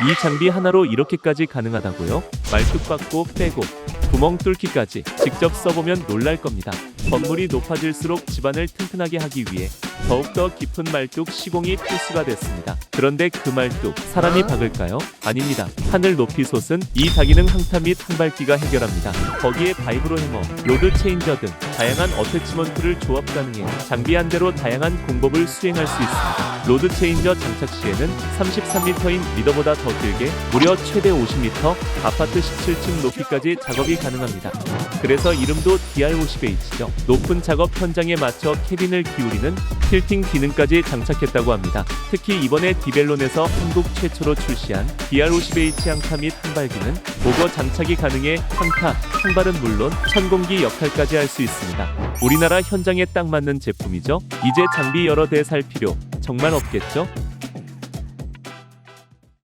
이 장비 하나로 이렇게까지 가능하다고요? 말뚝 받고 빼고 구멍 뚫기까지 직접 써보면 놀랄 겁니다. 건물이 높아질수록 집안을 튼튼하게 하기 위해 더욱더 깊은 말뚝 시공이 필수가 됐습니다. 그런데 그 말뚝 사람이 박을까요? 아닙니다. 하늘 높이 솟은 이 다기능 항타 및 항발기가 해결합니다. 거기에 바이브로 해머, 로드 체인저 등 다양한 어태치먼트를 조합 가능해 장비 한 대로 다양한 공법을 수행할 수 있습니다. 로드 체인저 장착 시에는 33m인 리더보다 더 길게 무려 최대 50m 아파트 17층 높이까지 작업이 가능합니다. 그래서 이름도 DR50H죠. 높은 작업 현장에 맞춰 캐빈을 기울이는 틸팅 기능까지 장착했다고 합니다. 특히 이번에 디벨론에서 한국 최초로 출시한 DR50H 항타 및 항발기는 보거 장착이 가능해 항타, 항발은 물론 천공기 역할까지 할 수 있습니다. 우리나라 현장에 딱 맞는 제품이죠. 이제 장비 여러 대 살 필요 정말 없겠죠?